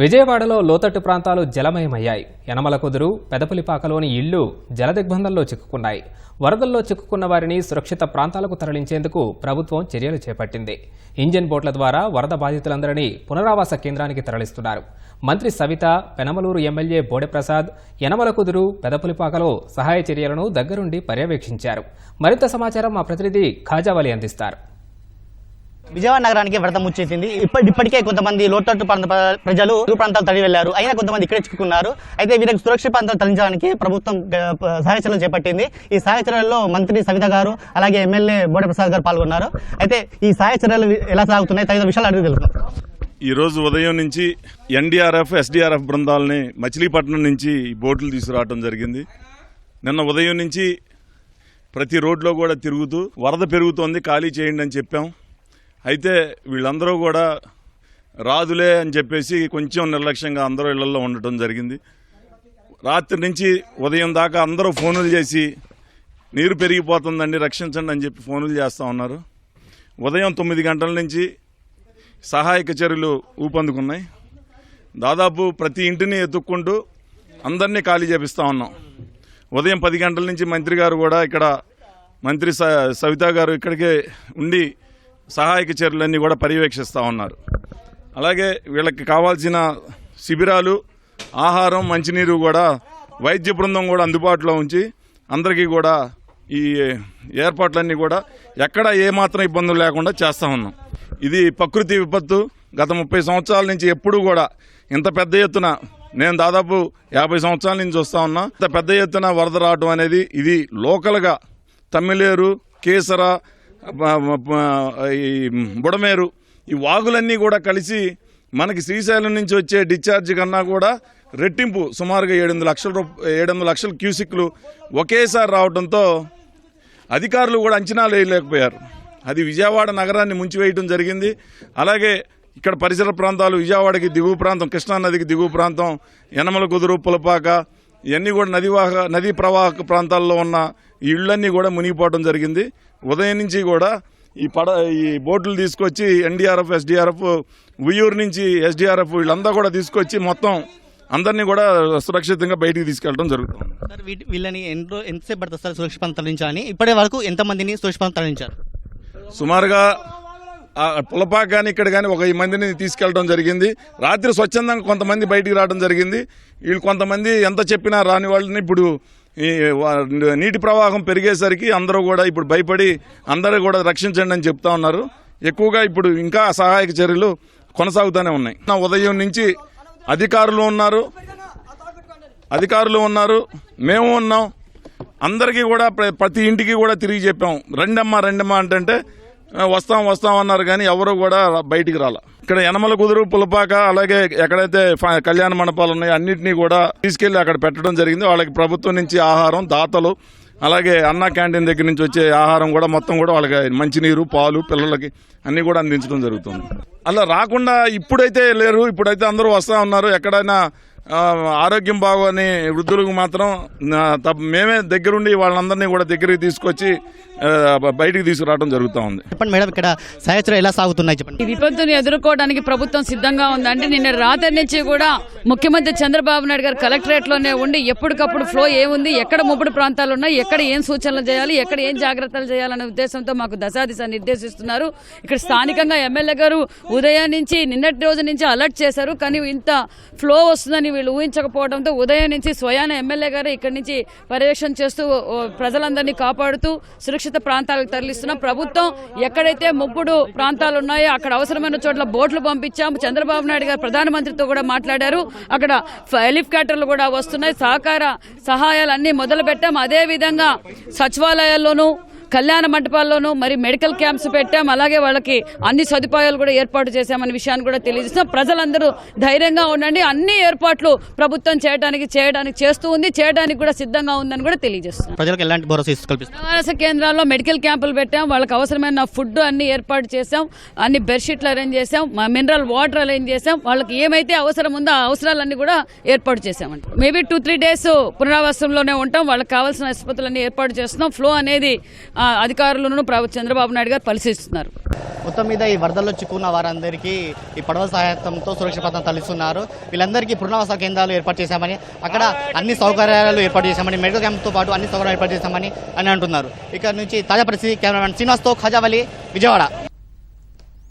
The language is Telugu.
విజయవాడలో లోతట్టు ప్రాంతాలు జలమయమయ్యాయి. యనమల కుదురు పెదపులిపాకలోని ఇళ్ళు జలదిగ్బంధంలో చిక్కుకున్నాయి. వరదల్లో చిక్కుకున్న వారిని సురక్షిత ప్రాంతాలకు తరలించేందుకు ప్రభుత్వం చర్యలు చేపట్టింది. ఇంజిన్ బోట్ల ద్వారా వరద బాధితులందరినీ పునరావాస కేంద్రానికి తరలిస్తున్నారు. మంత్రి సవిత పెనమలూరు ఎమ్మెల్యే బోడెప్రసాద్ యనమల కుదురు పెదపులిపాకలో సహాయ చర్యలను దగ్గరుండి పర్యవేక్షించారు. మరింత సమాచారం మా ప్రతినిధి ఖాజావలి అందిస్తారు. విజయవాడ నగరానికి వరద ముచ్చేసింది. ఇప్పటి ఇప్పటికే కొంతమంది లోతట్టు ప్రాంత ప్రజలు దూర ప్రాంతాలు తరలి వెళ్ళారు అయినా కొంతమంది ఇక్కడ చిక్కుకున్నారు. అయితే వీరికి సురక్షిత ప్రాంతాలు తరలించడానికి ప్రభుత్వం సహాయ చర్యలు చేపట్టింది. ఈ సహాయ చర్యల్లో మంత్రి సవిత గారు అలాగే ఎమ్మెల్యే బోడ ప్రసాద్ గారు పాల్గొన్నారు. అయితే ఈ సహాయ చర్యలు ఎలా సాగుతున్నాయి? తగిన విషయాలు అడిగి తెలుసు ఈ రోజు ఉదయం నుంచి ఎన్డీఆర్ఎఫ్ ఎస్డీఆర్ఎఫ్ బృందాలని మచిలీపట్నం నుంచి బోట్లు తీసుకురావడం జరిగింది. నిన్న ఉదయం నుంచి ప్రతి రోడ్లో కూడా తిరుగుతూ వరద పెరుగుతోంది ఖాళీ చేయండి అని చెప్పాం. అయితే వీళ్ళందరూ కూడా రాదులే అని చెప్పేసి కొంచెం నిర్లక్ష్యంగా అందరూ ఇళ్ళలో ఉండటం జరిగింది. రాత్రి నుంచి ఉదయం దాకా అందరూ ఫోనులు చేసి నీరు పెరిగిపోతుందండి రక్షించండి అని చెప్పి ఫోనులు చేస్తూ ఉన్నారు. ఉదయం తొమ్మిది గంటల నుంచి సహాయక చర్యలు ఊపందుకున్నాయి. దాదాపు ప్రతి ఇంటిని ఎత్తుక్కుంటూ అందరినీ ఖాళీ చేపిస్తూ ఉన్నాం. ఉదయం పది గంటల నుంచి మంత్రి గారు కూడా ఇక్కడ మంత్రి స సవిత గారు ఇక్కడికే ఉండి సహాయక చర్యలన్నీ కూడా పర్యవేక్షిస్తూ ఉన్నారు. అలాగే వీళ్ళకి కావాల్సిన శిబిరాలు ఆహారం మంచినీరు కూడా వైద్య బృందం కూడా అందుబాటులో ఉంచి అందరికీ కూడా ఈ ఏర్పాట్లన్నీ కూడా ఎక్కడ ఏమాత్రం ఇబ్బందులు లేకుండా చేస్తూ ఉన్నాం. ఇది ప్రకృతి విపత్తు. గత ముప్పై సంవత్సరాల నుంచి ఎప్పుడూ కూడా ఇంత పెద్ద ఎత్తున నేను దాదాపు యాభై సంవత్సరాల నుంచి వస్తూ ఉన్నా ఇంత పెద్ద ఎత్తున వరద రావడం అనేది ఇది లోకల్గా తమిళేరు కేసర ఈ బుడమేరు ఈ వాగులన్నీ కూడా కలిసి మనకి శ్రీశైలం నుంచి వచ్చే డిశ్చార్జ్ కన్నా కూడా రెట్టింపు సుమారుగా ఏడెనిమిది లక్షల ఏడు వందల లక్షల క్యూసిక్లు ఒకేసారి రావడంతో అధికారులు కూడా అంచనా వేయలేకపోయారు. అది విజయవాడ నగరాన్ని ముంచివేయడం జరిగింది. అలాగే ఇక్కడ పరిసర ప్రాంతాలు విజయవాడకి దిగువ ప్రాంతం కృష్ణానదికి దిగువ ప్రాంతం యనమల కుదురు పులపాక ఇవన్నీ కూడా నది వాహ నదీ ప్రవాహక ప్రాంతాల్లో ఉన్న ఈ ఇళ్ళన్నీ కూడా మునిగిపోవడం జరిగింది. ఉదయం నుంచి కూడా ఈ పడ ఈ బోట్లు తీసుకొచ్చి ఎన్డీఆర్ఎఫ్ ఎస్డీఆర్ఎఫ్ ఉయ్యూరు నుంచి ఎస్డీఆర్ఎఫ్ వీళ్ళంతా కూడా తీసుకొచ్చి మొత్తం అందరినీ కూడా సురక్షితంగా బయటికి తీసుకెళ్ళడం జరుగుతుంది. సార్ వీటి వీళ్ళని ఎంతో ఎంతసేపు పడుతుంది సార్ సురక్షిత తరలించాలని? ఇప్పటి వరకు ఎంతమందిని సురక్షిత తరలించారు? సుమారుగా పులపాక కానీ ఇక్కడ కానీ ఒక ఈ మందిని తీసుకెళ్ళడం జరిగింది. రాత్రి స్వచ్ఛందంగా కొంతమంది బయటికి రావడం జరిగింది. వీళ్ళు కొంతమంది ఎంత చెప్పినా రాని వాళ్ళని ఇప్పుడు ఈ నీటి ప్రవాహం పెరిగేసరికి అందరూ కూడా ఇప్పుడు భయపడి అందరూ కూడా రక్షించండి అని చెప్తా ఉన్నారు. ఎక్కువగా ఇప్పుడు ఇంకా సహాయక చర్యలు కొనసాగుతూనే ఉన్నాయి. నా ఉదయం నుంచి అధికారులు ఉన్నారు. అధికారులు ఉన్నారు. మేము ఉన్నాం. అందరికీ కూడా ప్ర- ప్రతి ఇంటికి కూడా తిరిగి చెప్పాం. రెండమ్మా రెండమ్మా అంటే వస్తాం వస్తాం అన్నారు కానీ ఎవరు కూడా బయటికి రాల. ఇక్కడ యనమల కుదురు పులపాక అలాగే ఎక్కడైతే ఫ- కళ్యాణ మండపాలు ఉన్నాయో అన్నింటినీ కూడా తీసుకెళ్ళి అక్కడ పెట్టడం జరిగింది. వాళ్ళకి ప్రభుత్వం నుంచి ఆహారం దాతలు అలాగే అన్న క్యాంటీన్ దగ్గర నుంచి వచ్చే ఆహారం కూడా మొత్తం కూడా వాళ్ళకి మంచినీరు పాలు పిల్లలకి అన్ని కూడా అందించడం జరుగుతుంది. అలా రాకుండా ఇప్పుడైతే లేరు ఇప్పుడైతే అందరూ వస్తా ఉన్నారు. ఎక్కడైనా ఆరోగ్యం బాగోని వృద్ధులకు మాత్రం మేమే దగ్గరుండి వాళ్ళందరినీ కూడా దగ్గరికి తీసుకొచ్చి బయటికి తీసుకురావడం జరుగుతూ ఉంది. చెప్పండి మేడం ఇక్కడ సహాయ చర్యలు ఎలా సాగుతున్నాయి చెప్పండి. ఈ విపత్తుని ఎదుర్కోవడానికి ప్రభుత్వం సిద్ధంగా ఉంది అంటే నిన్న రాత్రి నుంచి కూడా ముఖ్యమంత్రి చంద్రబాబు నాయుడు గారు కలెక్టరేట్లోనే ఉండి ఎప్పటికప్పుడు ఫ్లో ఏముంది ఎక్కడ ముప్పుడు ప్రాంతాలు ఉన్నాయి ఎక్కడ ఏం సూచనలు చేయాలి ఎక్కడ ఏం జాగ్రత్తలు చేయాలనే ఉద్దేశంతో మాకు దశాదిశ నిర్దేశిస్తున్నారు. ఇక్కడ స్థానికంగా ఎమ్మెల్యే గారు ఉదయం నుంచి నిన్నటి రోజు నుంచి అలర్ట్ చేశారు. కానీ ఇంత ఫ్లో వస్తుందని వీళ్ళు ఊహించకపోవడంతో ఉదయం నుంచి స్వయాన ఎమ్మెల్యే గారు ఇక్కడి నుంచి పర్యవేక్షణ చేస్తూ ప్రజలందరినీ కాపాడుతూ సురక్షిత ప్రాంతాలకు తరలిస్తున్నాం ప్రభుత్వం ఎక్కడైతే ముప్పుడు ప్రాంతాలు ఉన్నాయో అక్కడ అవసరమైన చోట్ల బోట్లు పంపించాము. చంద్రబాబు నాయుడు గారు ప్రధానమంత్రితో కూడా మాట్లాడారు. అక్కడ హెలికాప్టర్లు కూడా వస్తున్నాయి. సహకార సహాయాలు అన్ని మొదలు పెట్టాం అదే విధంగా సచివాలయాల్లోనూ కళ్యాణ మంటపాల్లోనూ మరి మెడికల్ క్యాంప్స్ పెట్టాం. అలాగే వాళ్ళకి అన్ని సదుపాయాలు కూడా ఏర్పాటు చేశామనే విషయాన్ని కూడా తెలియజేస్తాం ప్రజలందరూ ధైర్యంగా ఉండండి. అన్ని ఏర్పాట్లు ప్రభుత్వం చేయడానికి చేయడానికి చేస్తూ ఉంది. చేయడానికి కూడా సిద్ధంగా ఉందని కూడా ప్రజలకు ఎలాంటి భరోసా కేంద్రాల్లో మెడికల్ క్యాంపులు పెట్టాం. వాళ్ళకి అవసరమైన ఫుడ్ అన్ని ఏర్పాటు చేసాం అన్ని బెడ్షీట్లు అరేంజ్ మా మినరల్ వాటర్ అరేంజ్ చేసాం వాళ్ళకి ఏమైతే అవసరం ఉందో ఆ అవసరాలన్నీ కూడా ఏర్పాటు చేసామండి మేబీ టూ త్రీ డేస్ పునరావాసంలోనే ఉంటాం. వాళ్ళకి కావాల్సిన ఆసుపత్రులన్నీ ఏర్పాటు చేస్తున్నాం. ఫ్లో అనేది అధికారులను చంద్రబాబు నాయుడు గారు పరిశీలిస్తున్నారు. మొత్తం మీద ఈ వరదల్లో చిక్కున్న వారందరికీ ఈ పడవ సహాయంతో సురక్షిత పథకం తరలిస్తున్నారు. వీళ్ళందరికీ పునర్వాస కేంద్రాలు ఏర్పాటు చేశామని అక్కడ అన్ని సౌకర్యాలు ఏర్పాటు చేశామని మెడికల్ క్యాంప్తో పాటు అన్ని సౌకర్యాలు ఏర్పాటు చేశామని అని అంటున్నారు. ఇక్కడ నుంచి తాజా పరిస్థితి కెమెరామెన్ శ్రీనివాస్తో ఖజావలి విజయవాడ.